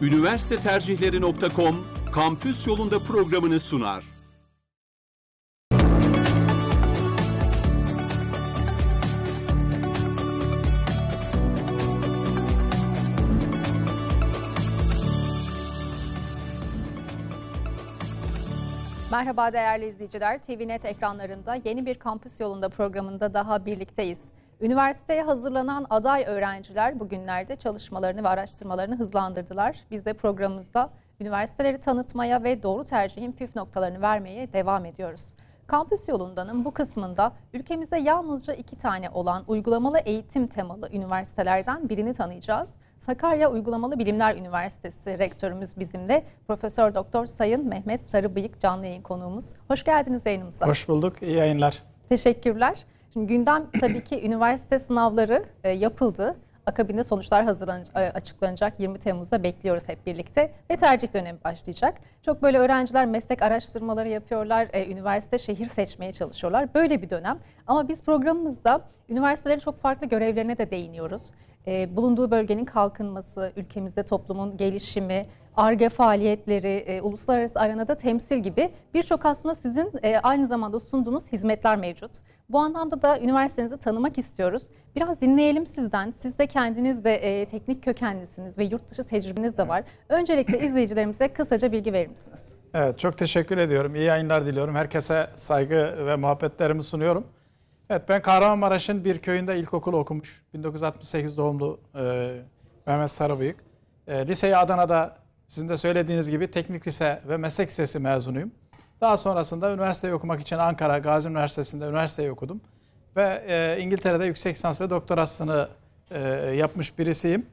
Üniversitetercihleri.com kampüs yolunda programını sunar. Merhaba değerli izleyiciler. TVNet ekranlarında yeni bir kampüs yolunda programında daha birlikteyiz. Üniversiteye hazırlanan aday öğrenciler bugünlerde çalışmalarını ve araştırmalarını hızlandırdılar. Biz de programımızda üniversiteleri tanıtmaya ve doğru tercihin püf noktalarını vermeye devam ediyoruz. Kampüs yolundanın bu kısmında ülkemizde yalnızca iki tane olan uygulamalı eğitim temalı üniversitelerden birini tanıyacağız. Sakarya Uygulamalı Bilimler Üniversitesi rektörümüz bizimle Profesör Doktor Sayın Mehmet Sarıbıyık canlı yayın konuğumuz. Hoş geldiniz yayınımıza. Hoş bulduk. İyi yayınlar. Teşekkürler. Şimdi gündem tabii ki üniversite sınavları e, yapıldı. Akabinde sonuçlar hazırlanacak, açıklanacak 20 Temmuz'da bekliyoruz hep birlikte ve tercih dönemi başlayacak. Çok böyle öğrenciler meslek araştırmaları yapıyorlar, e, üniversite şehir seçmeye çalışıyorlar. Böyle bir dönem. Ama biz programımızda üniversitelerin çok farklı görevlerine de değiniyoruz. E, bulunduğu bölgenin kalkınması, ülkemizde toplumun gelişimi, ARGE faaliyetleri, e, uluslararası arenada temsil gibi birçok aslında sizin e, aynı zamanda sunduğunuz hizmetler mevcut. Bu anlamda da üniversitenizi tanımak istiyoruz. Biraz dinleyelim sizden. Siz de kendiniz de e, teknik kökenlisiniz ve yurt dışı tecrübeniz de var. Öncelikle izleyicilerimize kısaca bilgi verir misiniz? Evet, çok teşekkür ediyorum. İyi yayınlar diliyorum. Herkese saygı ve muhabbetlerimi sunuyorum. Evet, ben Kahramanmaraş'ın bir köyünde ilkokul okumuş. 1968 doğumlu e, Mehmet Sarıbıyık. E, liseyi Adana'da sizin de söylediğiniz gibi teknik lise ve meslek lisesi mezunuyum. Daha sonrasında üniversiteyi okumak için Ankara Gazi Üniversitesi'nde üniversiteyi okudum. Ve e, İngiltere'de yüksek lisans ve doktorasını e, yapmış birisiyim.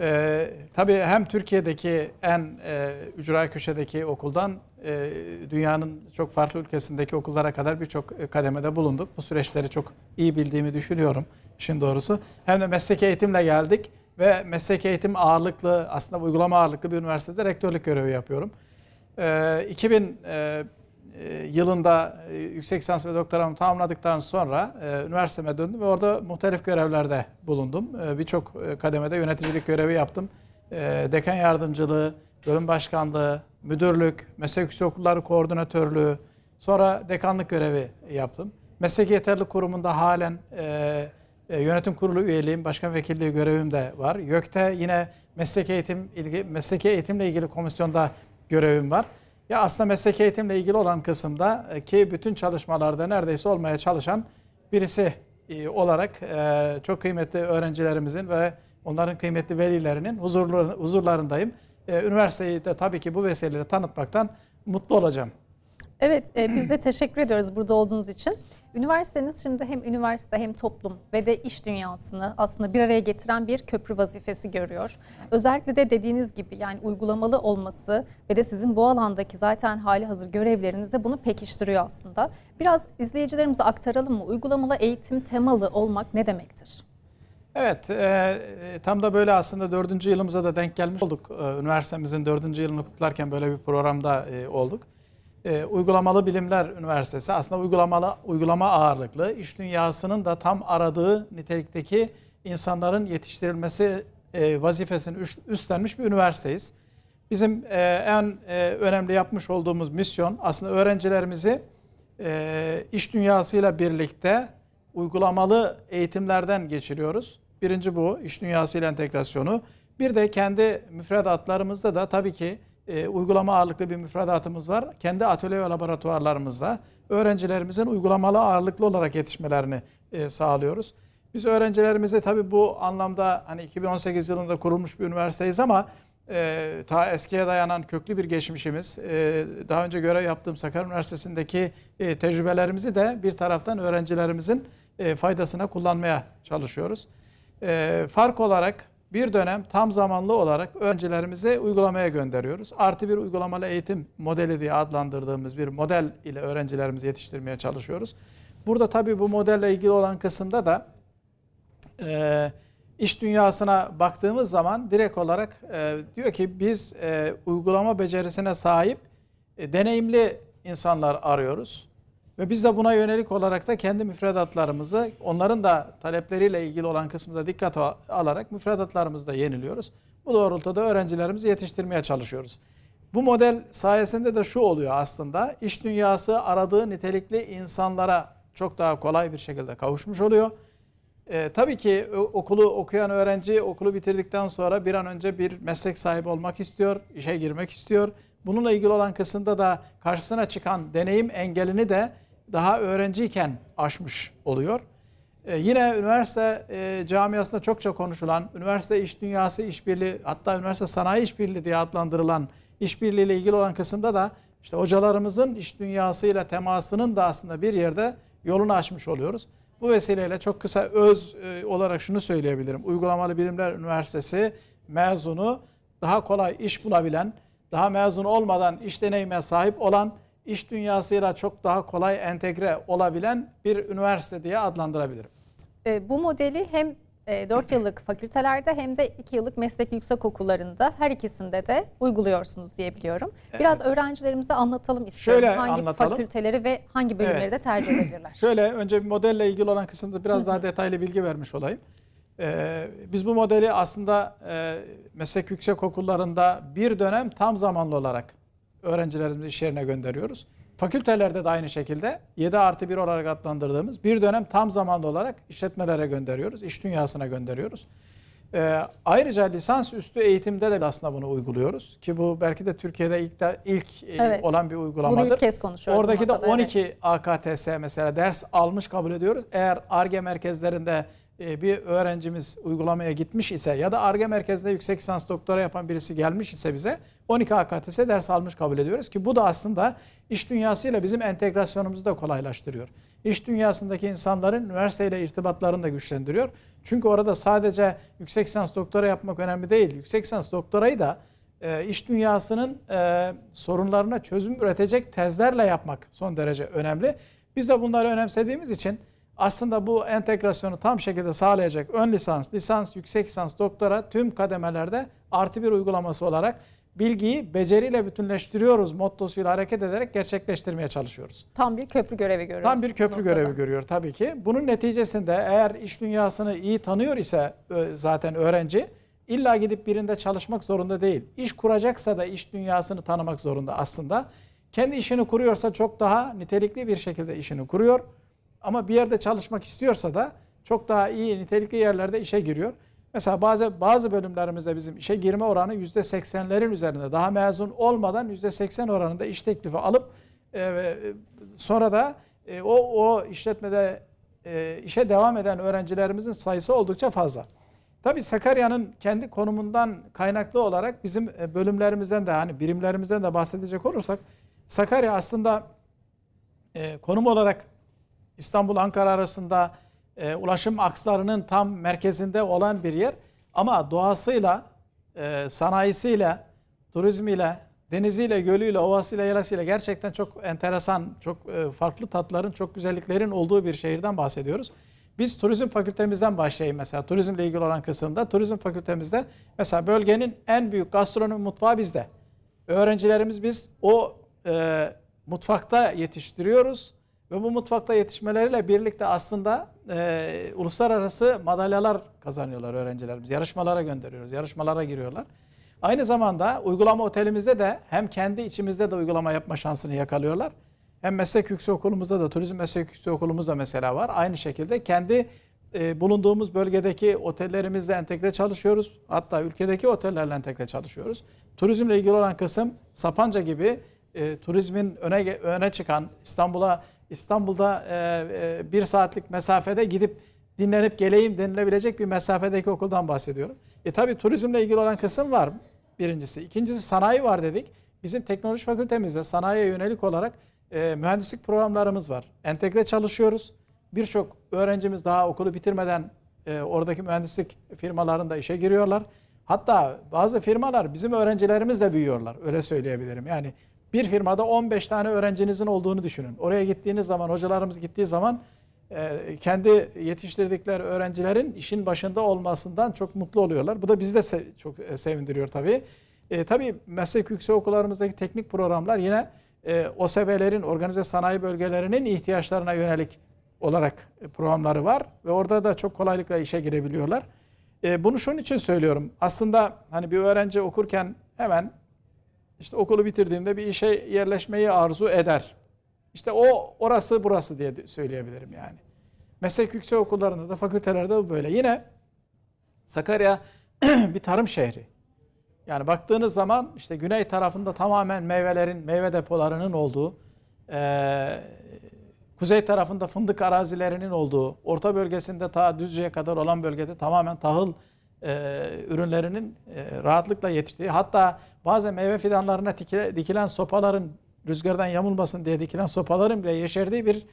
E, tabii hem Türkiye'deki en e, ücra köşedeki okuldan dünyanın çok farklı ülkesindeki okullara kadar birçok e, kademede bulunduk. Bu süreçleri çok iyi bildiğimi düşünüyorum işin doğrusu. Hem de meslek eğitimle geldik ve meslek eğitim ağırlıklı aslında uygulama ağırlıklı bir üniversitede rektörlük görevi yapıyorum. E, 2000 e, e, yılında yüksek lisans ve doktoramı tamamladıktan sonra üniversiteme döndüm ve orada muhtelif görevlerde bulundum. Birçok kademede yöneticilik görevi yaptım. Dekan yardımcılığı, bölüm başkanlığı, müdürlük, meslek yüksek okulları koordinatörlüğü, sonra dekanlık görevi yaptım. Meslek yeterli kurumunda halen e, e, yönetim kurulu üyeliğim, başkan vekilliği görevim de var. YÖK'te yine meslek eğitim ilgi, mesleki eğitimle ilgili komisyonda görevim var. Ya aslında meslek eğitimle ilgili olan kısımda e, ki bütün çalışmalarda neredeyse olmaya çalışan birisi e, olarak e, çok kıymetli öğrencilerimizin ve onların kıymetli velilerinin huzurlarındayım. Üniversiteyi de tabii ki bu vesileyle tanıtmaktan mutlu olacağım. Evet, e, biz de teşekkür ediyoruz burada olduğunuz için. Üniversiteniz şimdi hem üniversite hem toplum ve de iş dünyasını aslında bir araya getiren bir köprü vazifesi görüyor. Özellikle de dediğiniz gibi yani uygulamalı olması ve de sizin bu alandaki zaten hali hazır görevlerinizde bunu pekiştiriyor aslında. Biraz izleyicilerimize aktaralım mı? Uygulamalı eğitim temalı olmak ne demektir? Evet, e, tam da böyle aslında dördüncü yılımıza da denk gelmiş olduk. E, üniversitemizin dördüncü yılını kutlarken böyle bir programda e, olduk e, Uygulamalı Bilimler Üniversitesi aslında uygulamalı uygulama ağırlıklı iş dünyasının da tam aradığı nitelikteki insanların yetiştirilmesi e, vazifesini üstlenmiş bir üniversiteyiz. Bizim e, en e, önemli yapmış olduğumuz misyon aslında öğrencilerimizi e, iş dünyasıyla birlikte uygulamalı eğitimlerden geçiriyoruz. Birinci bu iş dünyasıyla entegrasyonu. Bir de kendi müfredatlarımızda da tabii ki e, uygulama ağırlıklı bir müfredatımız var. Kendi atölye ve laboratuvarlarımızda öğrencilerimizin uygulamalı ağırlıklı olarak yetişmelerini e, sağlıyoruz. Biz öğrencilerimize tabii bu anlamda hani 2018 yılında kurulmuş bir üniversiteyiz ama e, ta eskiye dayanan köklü bir geçmişimiz, e, daha önce görev yaptığım Sakarya Üniversitesi'ndeki e, tecrübelerimizi de bir taraftan öğrencilerimizin e, faydasına kullanmaya çalışıyoruz. E, fark olarak bir dönem tam zamanlı olarak öğrencilerimizi uygulamaya gönderiyoruz. Artı bir uygulamalı eğitim modeli diye adlandırdığımız bir model ile öğrencilerimizi yetiştirmeye çalışıyoruz. Burada tabii bu modelle ilgili olan kısımda da e, iş dünyasına baktığımız zaman direkt olarak e, diyor ki biz e, uygulama becerisine sahip e, deneyimli insanlar arıyoruz. Ve biz de buna yönelik olarak da kendi müfredatlarımızı onların da talepleriyle ilgili olan kısmında dikkat alarak müfredatlarımızı da yeniliyoruz. Bu doğrultuda öğrencilerimizi yetiştirmeye çalışıyoruz. Bu model sayesinde de şu oluyor aslında. İş dünyası aradığı nitelikli insanlara çok daha kolay bir şekilde kavuşmuş oluyor. Ee, tabii ki okulu okuyan öğrenci okulu bitirdikten sonra bir an önce bir meslek sahibi olmak istiyor, işe girmek istiyor. Bununla ilgili olan kısımda da karşısına çıkan deneyim engelini de daha öğrenciyken aşmış oluyor. Ee, yine üniversite e, camiasında çokça konuşulan, üniversite iş dünyası işbirliği hatta üniversite sanayi işbirliği diye adlandırılan işbirliği ile ilgili olan kısımda da işte hocalarımızın iş dünyasıyla temasının da aslında bir yerde yolunu açmış oluyoruz. Bu vesileyle çok kısa öz e, olarak şunu söyleyebilirim. Uygulamalı Bilimler Üniversitesi mezunu daha kolay iş bulabilen, daha mezun olmadan iş deneyime sahip olan, iş dünyasıyla çok daha kolay entegre olabilen bir üniversite diye adlandırabilirim. E, bu modeli hem 4 yıllık fakültelerde hem de 2 yıllık meslek yüksekokullarında her ikisinde de uyguluyorsunuz diye biliyorum. Biraz öğrencilerimize anlatalım istiyorum. Şöyle hangi anlatalım. fakülteleri ve hangi bölümleri Evet. de tercih edebilirler. Şöyle önce bir modelle ilgili olan kısımda biraz daha detaylı bilgi vermiş olayım. Ee, biz bu modeli aslında e, meslek yüksek okullarında bir dönem tam zamanlı olarak öğrencilerimizi iş yerine gönderiyoruz. Fakültelerde de aynı şekilde 7 artı 1 olarak adlandırdığımız bir dönem tam zamanlı olarak işletmelere gönderiyoruz, iş dünyasına gönderiyoruz. Ee, ayrıca lisans üstü eğitimde de aslında bunu uyguluyoruz ki bu belki de Türkiye'de ilk de, ilk e, Evet. olan bir uygulamadır. Bunu ilk kez konuşuyoruz. Oradaki de masada, evet. 12 AKTS mesela ders almış kabul ediyoruz. Eğer ARGE merkezlerinde bir öğrencimiz uygulamaya gitmiş ise ya da ARGE merkezinde yüksek lisans doktora yapan birisi gelmiş ise bize 12 AKTS ders almış kabul ediyoruz ki bu da aslında iş dünyasıyla bizim entegrasyonumuzu da kolaylaştırıyor. İş dünyasındaki insanların üniversiteyle irtibatlarını da güçlendiriyor. Çünkü orada sadece yüksek lisans doktora yapmak önemli değil. Yüksek lisans doktorayı da e, iş dünyasının e, sorunlarına çözüm üretecek tezlerle yapmak son derece önemli. Biz de bunları önemsediğimiz için aslında bu entegrasyonu tam şekilde sağlayacak ön lisans, lisans, yüksek lisans, doktora tüm kademelerde artı bir uygulaması olarak bilgiyi beceriyle bütünleştiriyoruz mottosuyla hareket ederek gerçekleştirmeye çalışıyoruz. Tam bir köprü görevi görüyoruz. Tam bir köprü noktada. görevi görüyor tabii ki. Bunun neticesinde eğer iş dünyasını iyi tanıyor ise e, zaten öğrenci illa gidip birinde çalışmak zorunda değil. İş kuracaksa da iş dünyasını tanımak zorunda aslında. Kendi işini kuruyorsa çok daha nitelikli bir şekilde işini kuruyor. Ama bir yerde çalışmak istiyorsa da çok daha iyi nitelikli yerlerde işe giriyor. Mesela bazı bazı bölümlerimizde bizim işe girme oranı %80'lerin üzerinde. Daha mezun olmadan %80 oranında iş teklifi alıp e, e, sonra da e, o o işletmede e, işe devam eden öğrencilerimizin sayısı oldukça fazla. Tabii Sakarya'nın kendi konumundan kaynaklı olarak bizim e, bölümlerimizden de hani birimlerimizden de bahsedecek olursak Sakarya aslında e, konum olarak İstanbul Ankara arasında e, ulaşım akslarının tam merkezinde olan bir yer ama doğasıyla, e, sanayisiyle, turizmiyle, deniziyle, gölüyle, ovasıyla, yalasıyla gerçekten çok enteresan, çok e, farklı tatların, çok güzelliklerin olduğu bir şehirden bahsediyoruz. Biz turizm fakültemizden başlayayım mesela turizmle ilgili olan kısımda. Turizm fakültemizde mesela bölgenin en büyük gastronomi mutfağı bizde. Öğrencilerimiz biz o e, mutfakta yetiştiriyoruz ve bu mutfakta yetişmeleriyle birlikte aslında e, uluslararası madalyalar kazanıyorlar öğrencilerimiz. Yarışmalara gönderiyoruz, yarışmalara giriyorlar. Aynı zamanda uygulama otelimizde de hem kendi içimizde de uygulama yapma şansını yakalıyorlar. Hem meslek yüksekokulumuzda da turizm meslek yüksekokulumuzda mesela var. Aynı şekilde kendi e, bulunduğumuz bölgedeki otellerimizle entegre çalışıyoruz. Hatta ülkedeki otellerle entegre çalışıyoruz. Turizmle ilgili olan kısım Sapanca gibi e, turizmin öne öne çıkan İstanbul'a İstanbul'da e, e, bir saatlik mesafede gidip dinlenip geleyim denilebilecek bir mesafedeki okuldan bahsediyorum. E tabi turizmle ilgili olan kısım var birincisi. İkincisi sanayi var dedik. Bizim teknoloji fakültemizde sanayiye yönelik olarak e, mühendislik programlarımız var. Entegre çalışıyoruz. Birçok öğrencimiz daha okulu bitirmeden oradaki mühendislik firmalarında işe giriyorlar. Hatta bazı firmalar bizim öğrencilerimizle büyüyorlar. Öyle söyleyebilirim. Yani bir firmada 15 tane öğrencinizin olduğunu düşünün. Oraya gittiğiniz zaman, hocalarımız gittiği zaman e, kendi yetiştirdikleri öğrencilerin işin başında olmasından çok mutlu oluyorlar. Bu da bizi de çok e, sevindiriyor tabii. E, tabii meslek yüksekokullarımızdaki teknik programlar yine e, OSB'lerin, organize sanayi bölgelerinin ihtiyaçlarına yönelik olarak programları var ve orada da çok kolaylıkla işe girebiliyorlar. E, bunu şunun için söylüyorum. Aslında hani bir öğrenci okurken hemen işte okulu bitirdiğimde bir işe yerleşmeyi arzu eder. İşte o orası burası diye söyleyebilirim yani. Meslek yüksek okullarında da fakültelerde böyle. Yine Sakarya bir tarım şehri. Yani baktığınız zaman işte güney tarafında tamamen meyvelerin, meyve depolarının olduğu, eee, kuzey tarafında fındık arazilerinin olduğu, orta bölgesinde ta Düzce'ye kadar olan bölgede tamamen tahıl eee, ürünlerinin eee, rahatlıkla yetiştiği, hatta bazen meyve fidanlarına dikile- dikilen sopaların rüzgardan yamulmasın diye dikilen sopaların bile yeşerdiği bir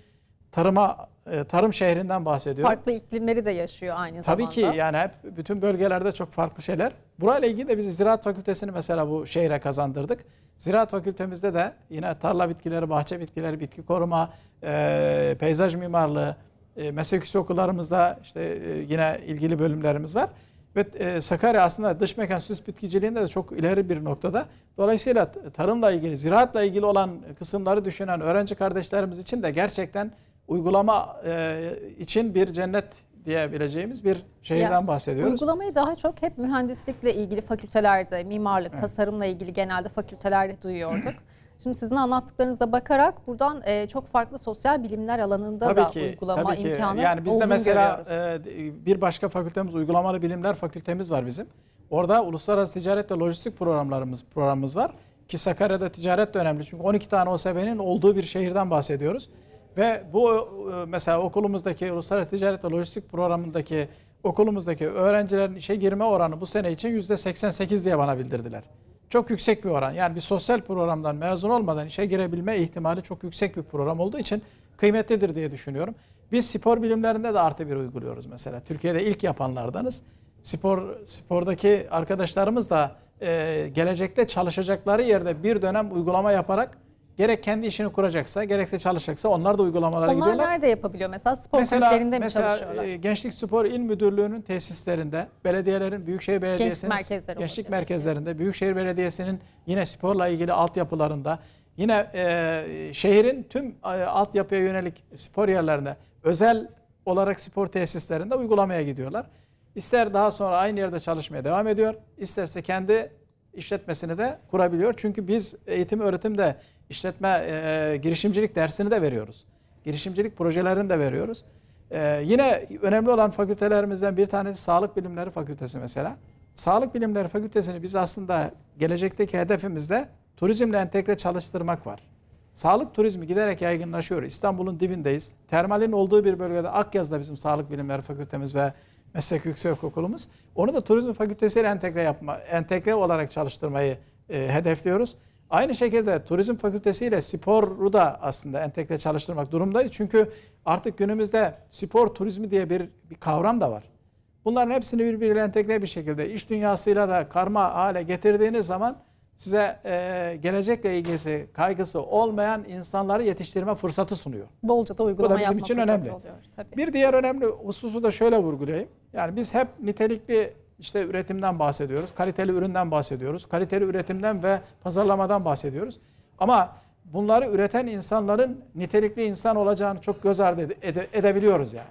tarıma eee, tarım şehrinden bahsediyorum. Farklı iklimleri de yaşıyor aynı Tabii zamanda. ki yani hep bütün bölgelerde çok farklı şeyler. Burayla ilgili de biz Ziraat Fakültesini mesela bu şehre kazandırdık. Ziraat Fakültemizde de yine tarla bitkileri, bahçe bitkileri, bitki koruma, e, peyzaj mimarlığı, e, meslek okullarımızda işte e, yine ilgili bölümlerimiz var. Ve e, Sakarya aslında dış mekan süs bitkiciliğinde de çok ileri bir noktada. Dolayısıyla tarımla ilgili, ziraatla ilgili olan kısımları düşünen öğrenci kardeşlerimiz için de gerçekten uygulama e, için bir cennet diyebileceğimiz bir şehirden Ya, bahsediyoruz. Uygulamayı daha çok hep mühendislikle ilgili fakültelerde, mimarlık, tasarımla ilgili genelde fakültelerde duyuyorduk. Şimdi sizin anlattıklarınıza bakarak buradan e, çok farklı sosyal bilimler alanında Tabii da ki, uygulama tabii ki. imkanı Yani bizde mesela e, bir başka fakültemiz uygulamalı bilimler fakültemiz var bizim. Orada uluslararası ticaret ve lojistik programlarımız programımız var. Ki Sakarya'da ticaret de önemli. Çünkü 12 tane OSB'nin olduğu bir şehirden bahsediyoruz. Ve bu e, mesela okulumuzdaki uluslararası ticaret ve lojistik programındaki okulumuzdaki öğrencilerin işe girme oranı bu sene için %88 diye bana bildirdiler. Çok yüksek bir oran. Yani bir sosyal programdan mezun olmadan işe girebilme ihtimali çok yüksek bir program olduğu için kıymetlidir diye düşünüyorum. Biz spor bilimlerinde de artı bir uyguluyoruz mesela. Türkiye'de ilk yapanlardanız. Spor spordaki arkadaşlarımız da e, gelecekte çalışacakları yerde bir dönem uygulama yaparak gerek kendi işini kuracaksa gerekse çalışacaksa onlar da uygulamalara Onlar gidiyorlar. nerede yapabiliyor? Mesela spor Mesela, kulüplerinde mi mesela çalışıyorlar? e, Gençlik Spor İl Müdürlüğü'nün tesislerinde, belediyelerin, Büyükşehir Belediyesi'nin merkezleri gençlik merkezlerinde, Büyükşehir Belediyesi'nin yine sporla ilgili altyapılarında, yine e, şehrin tüm e, altyapıya yönelik spor yerlerinde, özel olarak spor tesislerinde uygulamaya gidiyorlar. İster daha sonra aynı yerde çalışmaya devam ediyor, isterse kendi işletmesini de kurabiliyor. Çünkü biz eğitim öğretimde işletme e, girişimcilik dersini de veriyoruz. Girişimcilik projelerini de veriyoruz. E, yine önemli olan fakültelerimizden bir tanesi Sağlık Bilimleri Fakültesi mesela. Sağlık Bilimleri Fakültesini biz aslında gelecekteki hedefimizde turizmle entegre çalıştırmak var. Sağlık turizmi giderek yaygınlaşıyor. İstanbul'un dibindeyiz. Termalin olduğu bir bölgede Akyaz'da bizim Sağlık Bilimleri Fakültemiz ve Meslek Yüksek Okulumuz. Onu da turizm fakültesiyle entegre yapma, entegre olarak çalıştırmayı e, hedefliyoruz. Aynı şekilde turizm fakültesiyle sporu da aslında entegre çalıştırmak durumdayız. Çünkü artık günümüzde spor turizmi diye bir, bir kavram da var. Bunların hepsini birbiriyle entegre bir şekilde iş dünyasıyla da karma hale getirdiğiniz zaman size e, gelecekle ilgisi kaygısı olmayan insanları yetiştirme fırsatı sunuyor. Bolca da uygulama bizim yapma için fırsatı önemli. oluyor. Tabii. Bir diğer önemli hususu da şöyle vurgulayayım. Yani biz hep nitelikli işte üretimden bahsediyoruz. Kaliteli üründen bahsediyoruz. Kaliteli üretimden ve pazarlamadan bahsediyoruz. Ama bunları üreten insanların nitelikli insan olacağını çok göz ardı ede- edebiliyoruz yani.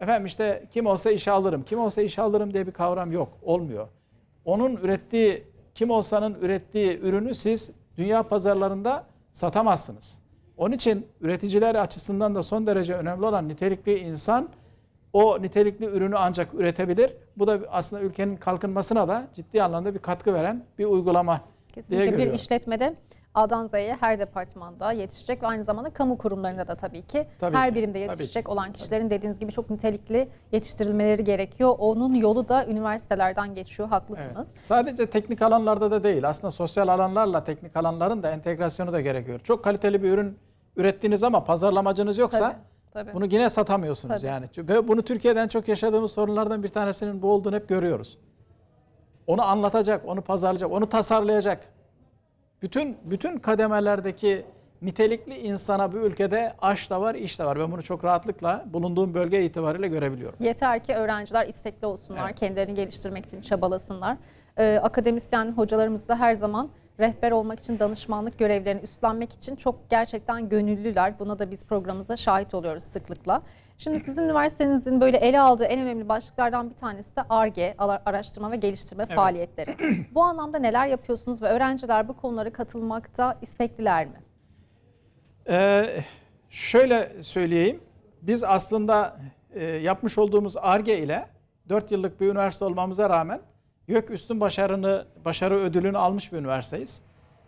Efendim işte kim olsa işe alırım, kim olsa işe alırım diye bir kavram yok, olmuyor. Onun ürettiği, kim olsanın ürettiği ürünü siz dünya pazarlarında satamazsınız. Onun için üreticiler açısından da son derece önemli olan nitelikli insan o nitelikli ürünü ancak üretebilir. Bu da aslında ülkenin kalkınmasına da ciddi anlamda bir katkı veren bir uygulama diye Kesinlikle bir görüyorum. işletmede A'dan Z'ye her departmanda yetişecek ve aynı zamanda kamu kurumlarında da tabii ki Tabii her ki, birimde tabii yetişecek olan kişilerin dediğiniz gibi çok nitelikli yetiştirilmeleri gerekiyor. Onun yolu da üniversitelerden geçiyor. Haklısınız. Evet. Sadece teknik alanlarda da değil. Aslında sosyal alanlarla teknik alanların da entegrasyonu da gerekiyor. Çok kaliteli bir ürün ürettiğiniz ama pazarlamacınız yoksa Tabii, tabii. bunu yine satamıyorsunuz Tabii. yani. Ve bunu Türkiye'den çok yaşadığımız sorunlardan bir tanesinin bu olduğunu hep görüyoruz. Onu anlatacak, onu pazarlayacak, onu tasarlayacak. Bütün bütün kademelerdeki nitelikli insana bu ülkede aş da var, iş de var. Ben bunu çok rahatlıkla bulunduğum bölge itibariyle görebiliyorum. Yeter ki öğrenciler istekli olsunlar, Evet. kendilerini geliştirmek için çabalasınlar. Ee, akademisyen hocalarımız da her zaman rehber olmak için, danışmanlık görevlerini üstlenmek için çok gerçekten gönüllüler. Buna da biz programımızda şahit oluyoruz sıklıkla. Şimdi sizin üniversitenizin böyle ele aldığı en önemli başlıklardan bir tanesi de ARGE, araştırma ve geliştirme faaliyetleri. Bu anlamda neler yapıyorsunuz ve öğrenciler bu konulara katılmakta istekliler mi? Ee, şöyle söyleyeyim. Biz aslında e, yapmış olduğumuz ARGE ile 4 yıllık bir üniversite olmamıza rağmen YÖK Üstün Başarını, Başarı Ödülünü almış bir üniversiteyiz.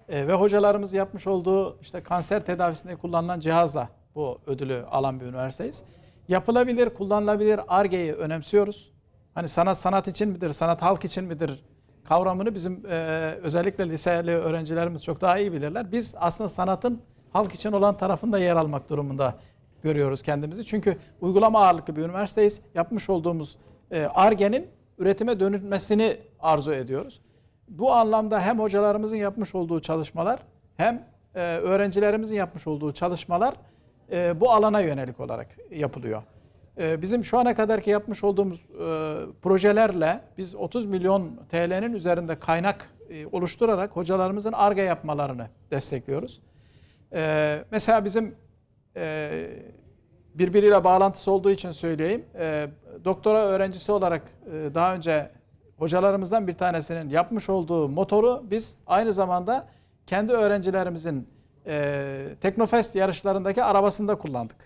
E, ve hocalarımız yapmış olduğu işte kanser tedavisinde kullanılan cihazla bu ödülü alan bir üniversiteyiz. Yapılabilir, kullanılabilir ARGE'yi önemsiyoruz. Hani sanat sanat için midir, sanat halk için midir kavramını bizim e, özellikle liseli öğrencilerimiz çok daha iyi bilirler. Biz aslında sanatın halk için olan tarafında yer almak durumunda görüyoruz kendimizi. Çünkü uygulama ağırlıklı bir üniversiteyiz. Yapmış olduğumuz ARGE'nin üretime dönülmesini arzu ediyoruz. Bu anlamda hem hocalarımızın yapmış olduğu çalışmalar hem e, öğrencilerimizin yapmış olduğu çalışmalar e, bu alana yönelik olarak yapılıyor. E, Bizim şu ana kadarki yapmış olduğumuz e, projelerle biz 30 milyon TL'nin üzerinde kaynak e, oluşturarak hocalarımızın ARGE yapmalarını destekliyoruz. E, Mesela bizim e, birbiriyle bağlantısı olduğu için söyleyeyim. E, doktora öğrencisi olarak e, daha önce hocalarımızdan bir tanesinin yapmış olduğu motoru biz aynı zamanda kendi öğrencilerimizin e, Teknofest yarışlarındaki arabasında kullandık.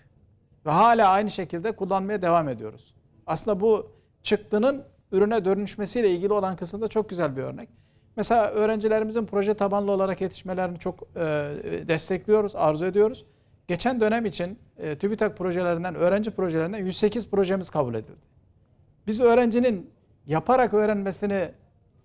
Ve hala aynı şekilde kullanmaya devam ediyoruz. Aslında bu çıktının ürüne dönüşmesiyle ilgili olan kısımda çok güzel bir örnek. Mesela öğrencilerimizin proje tabanlı olarak yetişmelerini çok e, destekliyoruz, arzu ediyoruz. Geçen dönem için e, TÜBİTAK projelerinden, öğrenci projelerinden 108 projemiz kabul edildi. Biz öğrencinin yaparak öğrenmesini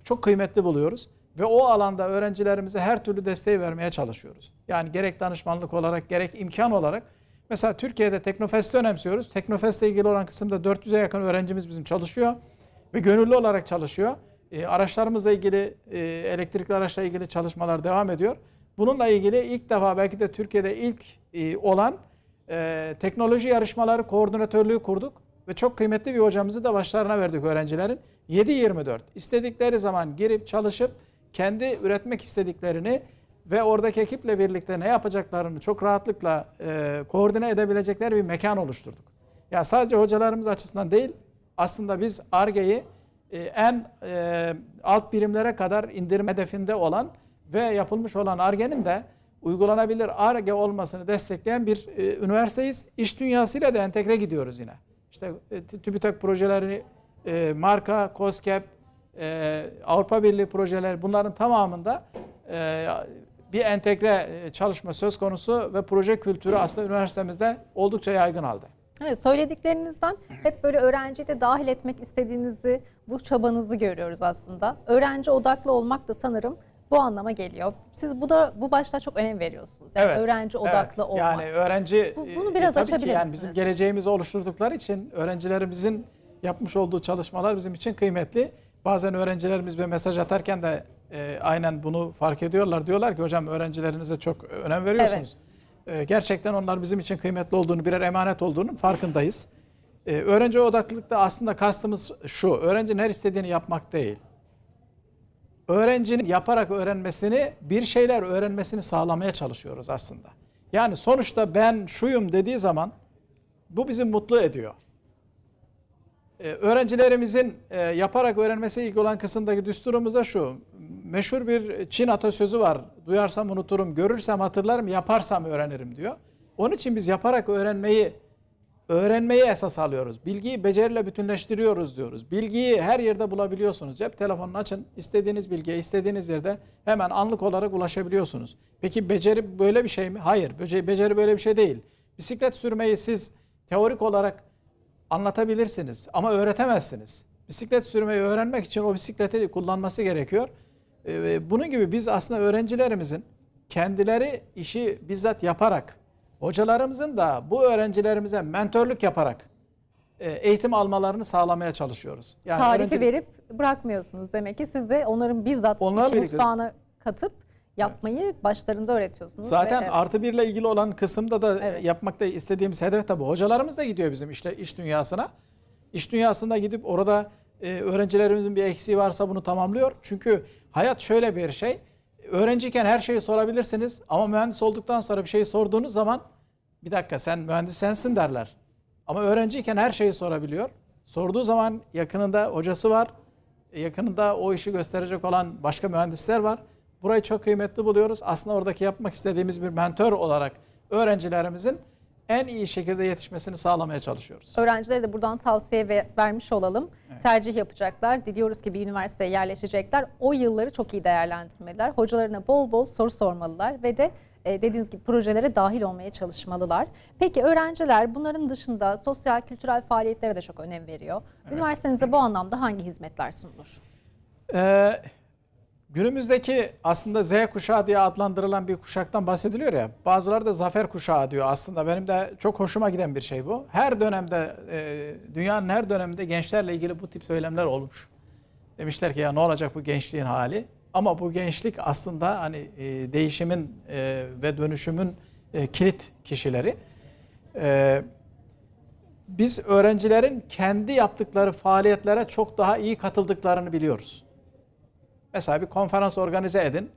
çok kıymetli buluyoruz ve o alanda öğrencilerimize her türlü desteği vermeye çalışıyoruz. Yani gerek danışmanlık olarak gerek imkan olarak mesela Türkiye'de Teknofest'i önemsiyoruz. Teknofest'le ilgili olan kısımda 400'e yakın öğrencimiz bizim çalışıyor ve gönüllü olarak çalışıyor. E, araçlarımızla ilgili, e, elektrikli araçla ilgili çalışmalar devam ediyor. Bununla ilgili ilk defa belki de Türkiye'de ilk e, olan e, teknoloji yarışmaları koordinatörlüğü kurduk ve çok kıymetli bir hocamızı da başlarına verdik öğrencilerin. 7-24 istedikleri zaman girip çalışıp kendi üretmek istediklerini ve oradaki ekiple birlikte ne yapacaklarını çok rahatlıkla e, koordine edebilecekleri bir mekan oluşturduk. Yani sadece hocalarımız açısından değil aslında biz ARGE'yi e, en e, alt birimlere kadar indirme hedefinde olan ve yapılmış olan ARGE'nin de uygulanabilir ARGE olmasını destekleyen bir e, üniversiteyiz. İş dünyasıyla da entegre gidiyoruz yine. İşte e, TÜBİTAK projeleri, e, marka, COSGAP, e, Avrupa Birliği projeleri bunların tamamında e, bir entegre e, çalışma söz konusu ve proje kültürü aslında üniversitemizde oldukça yaygın halde. Evet, söylediklerinizden hep böyle öğrenciyi de dahil etmek istediğinizi, bu çabanızı görüyoruz aslında. Öğrenci odaklı olmak da sanırım bu anlama geliyor. Siz bu da bu başta çok önem veriyorsunuz. Yani öğrenci odaklı evet. olmak. Yani öğrenci Bu- bunu biraz ki açabilir yani misiniz? bizim geleceğimizi oluşturdukları için öğrencilerimizin yapmış olduğu çalışmalar bizim için kıymetli. Bazen öğrencilerimiz bir mesaj atarken de e, aynen bunu fark ediyorlar. Diyorlar ki hocam öğrencilerinize çok önem veriyorsunuz. E, gerçekten onlar bizim için kıymetli olduğunu, birer emanet olduğunu farkındayız. E, öğrenci odaklılıkta aslında kastımız şu. Öğrencinin her istediğini yapmak değil. Öğrencinin yaparak öğrenmesini, bir şeyler öğrenmesini sağlamaya çalışıyoruz aslında. Yani sonuçta ben şuyum dediği zaman bu bizi mutlu ediyor. Ee, öğrencilerimizin e, yaparak öğrenmesiyle ilgili olan kısımdaki düsturumuz da şu. Meşhur bir Çin atasözü var. Duyarsam unuturum, görürsem hatırlarım, yaparsam öğrenirim diyor. Onun için biz yaparak öğrenmeyi öğrenmeyi esas alıyoruz. Bilgiyi beceriyle bütünleştiriyoruz diyoruz. Bilgiyi her yerde bulabiliyorsunuz. Cep telefonunu açın, istediğiniz bilgiye istediğiniz yerde hemen anlık olarak ulaşabiliyorsunuz. Peki beceri böyle bir şey mi? Hayır, beceri böyle bir şey değil. Bisiklet sürmeyi siz teorik olarak anlatabilirsiniz ama öğretemezsiniz. Bisiklet sürmeyi öğrenmek için o bisikleti kullanması gerekiyor. Ee, Bunun gibi biz aslında öğrencilerimizin kendileri işi bizzat yaparak, hocalarımızın da bu öğrencilerimize mentörlük yaparak e, eğitim almalarını sağlamaya çalışıyoruz. Yani Tarifi öğrenci- verip bırakmıyorsunuz demek ki siz de onların bizzat işin birlikte- mutfağına katıp yapmayı başlarında öğretiyorsunuz. Zaten ve evet. artı birle ilgili olan kısımda da Evet. yapmakta istediğimiz hedef tabii. Hocalarımız da gidiyor bizim işte iş dünyasına. İş dünyasında gidip orada e, öğrencilerimizin bir eksiği varsa bunu tamamlıyor. Çünkü hayat şöyle bir şey. Öğrenciyken her şeyi sorabilirsiniz ama mühendis olduktan sonra bir şeyi sorduğunuz zaman bir dakika sen mühendis sensin derler. Ama öğrenciyken her şeyi sorabiliyor. Sorduğu zaman yakınında hocası var. E, Yakınında o işi gösterecek olan başka mühendisler var. Burayı çok kıymetli buluyoruz. Aslında oradaki yapmak istediğimiz bir mentor olarak öğrencilerimizin en iyi şekilde yetişmesini sağlamaya çalışıyoruz. Öğrencilere de buradan tavsiye ve- vermiş olalım. Tercih yapacaklar. Diliyoruz ki bir üniversiteye yerleşecekler. O yılları çok iyi değerlendirmeliler. Hocalarına bol bol soru sormalılar ve de e, dediğiniz gibi projelere dahil olmaya çalışmalılar. Peki öğrenciler bunların dışında sosyal kültürel faaliyetlere de çok önem veriyor. Üniversitenize bu anlamda hangi hizmetler sunulur? Ee, günümüzdeki aslında Z kuşağı diye adlandırılan bir kuşaktan bahsediliyor ya. Bazıları da zafer kuşağı diyor. Aslında benim de çok hoşuma giden bir şey bu. Her dönemde e, dünyanın her döneminde gençlerle ilgili bu tip söylemler olmuş. Demişler ki ya ne olacak bu gençliğin hali? Ama bu gençlik aslında hani e, değişimin e, ve dönüşümün kilit kişileri. Biz öğrencilerin kendi yaptıkları faaliyetlere çok daha iyi katıldıklarını biliyoruz. Mesela bir konferans organize edin.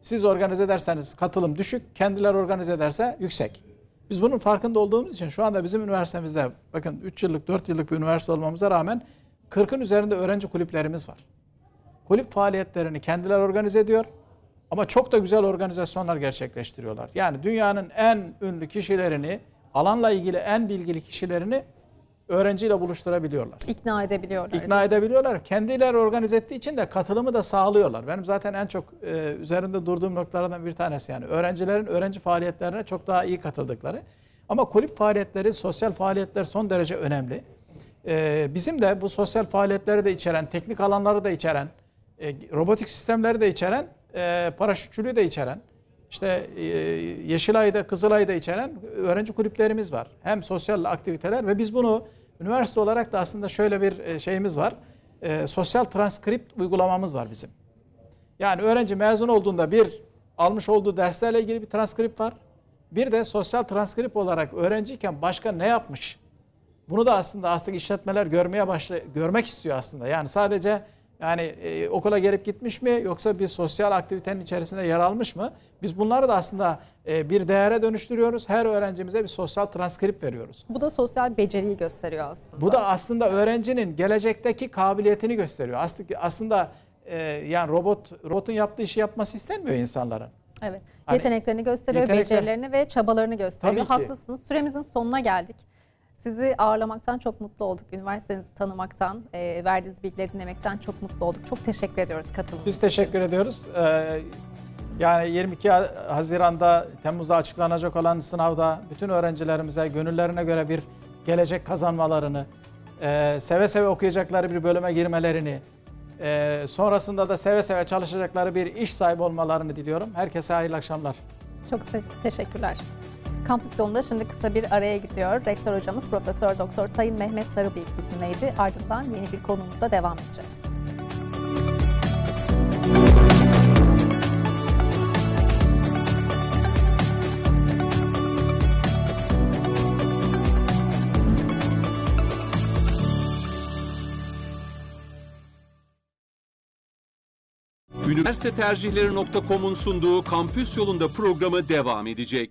Siz organize ederseniz katılım düşük, kendileri organize ederse yüksek. Biz bunun farkında olduğumuz için şu anda bizim üniversitemizde bakın 3 yıllık 4 yıllık bir üniversite olmamıza rağmen 40'ın üzerinde öğrenci kulüplerimiz var. Kulüp faaliyetlerini kendileri organize ediyor ama çok da güzel organizasyonlar gerçekleştiriyorlar. Yani dünyanın en ünlü kişilerini, alanla ilgili en bilgili kişilerini öğrenciyle buluşturabiliyorlar. İkna edebiliyorlar. İkna edebiliyorlar. Kendileri organize ettiği için de katılımı da sağlıyorlar. Benim zaten en çok e, üzerinde durduğum noktalardan bir tanesi yani öğrencilerin öğrenci faaliyetlerine çok daha iyi katıldıkları. Ama kulüp faaliyetleri, sosyal faaliyetler son derece önemli. E, bizim de bu sosyal faaliyetleri de içeren, teknik alanları da içeren, e, robotik sistemleri de içeren, e, paraşütçülüğü de içeren, işte e, Yeşilay'da, Kızılay'da içeren öğrenci kulüplerimiz var. Hem sosyal aktiviteler ve biz bunu üniversite olarak da aslında şöyle bir e, şeyimiz var. E, sosyal transkript uygulamamız var bizim. Yani öğrenci mezun olduğunda bir almış olduğu derslerle ilgili bir transkript var. Bir de sosyal transkript olarak öğrenciyken başka ne yapmış? Bunu da aslında aslında işletmeler görmeye başla görmek istiyor aslında. Yani sadece yani e, okula gelip gitmiş mi yoksa bir sosyal aktivitenin içerisinde yer almış mı? Biz bunları da aslında e, bir değere dönüştürüyoruz. Her öğrencimize bir sosyal transkript veriyoruz. Bu da sosyal beceriyi gösteriyor aslında. Bu da aslında öğrencinin gelecekteki kabiliyetini gösteriyor. Aslında aslında e, yani robot robotun yaptığı işi yapması istenmiyor insanların. Evet. Hani yeteneklerini gösteriyor, yetenekler- becerilerini ve çabalarını gösteriyor. Haklısınız. Süremizin sonuna geldik. Sizi ağırlamaktan çok mutlu olduk. Üniversitenizi tanımaktan, e, verdiğiniz bilgileri dinlemekten çok mutlu olduk. Çok teşekkür ediyoruz katılımınız Biz teşekkür ediyoruz. Ee, yani 22 Haziran'da Temmuz'da açıklanacak olan sınavda bütün öğrencilerimize gönüllerine göre bir gelecek kazanmalarını, e, seve seve okuyacakları bir bölüme girmelerini, e, sonrasında da seve seve çalışacakları bir iş sahibi olmalarını diliyorum. Herkese hayırlı akşamlar. Çok te- teşekkürler. Kampüs yolunda şimdi kısa bir araya gidiyor. Rektör hocamız Profesör Doktor Sayın Mehmet Sarıbıyık bizimleydi. Ardından yeni bir konumuzla devam edeceğiz. Üniversite tercihleri.com'un sunduğu Kampüs Yolunda programı devam edecek.